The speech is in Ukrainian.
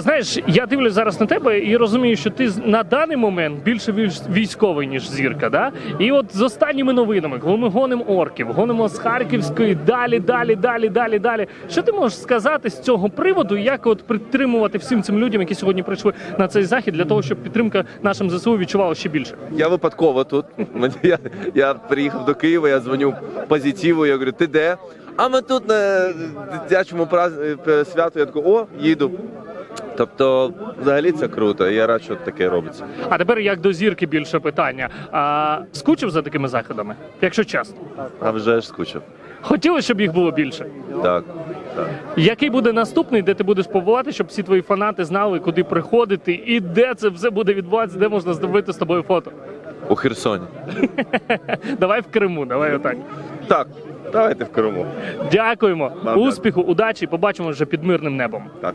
Знаєш, я дивлюсь зараз на тебе і розумію, що ти на даний момент більше військ- військовий, ніж зірка. Да? І от з останніми новинами, коли ми гонимо орків, гонимо з Харківської, далі, далі, далі, далі, далі. Що ти можеш сказати з цього приводу? Як от підтримувати всім цим людям, які сьогодні прийшли на цей захід, для того, щоб підтримка нашим ЗСУ відчувала ще більше? Я випадково тут. Я, я приїхав до Києва, я дзвоню позитиву, я говорю, ти де? А ми тут на дитячому е, святу. Я такий, о, їду. Тобто, взагалі це круто. Я рад, що таке робиться. А тепер як до зірки більше питання. А, скучив за такими заходами, якщо чесно. А вже ж скучив. Хотілося, щоб їх було більше. Так, так. Який буде наступний, де ти будеш побувати, щоб всі твої фанати знали, куди приходити і де це все буде відбуватися, де можна зробити з тобою фото? У Херсоні. Давай в Криму, давай отак. Так, давайте в Криму. Дякуємо, Вам успіху, удачі. Побачимо вже під мирним небом. Так.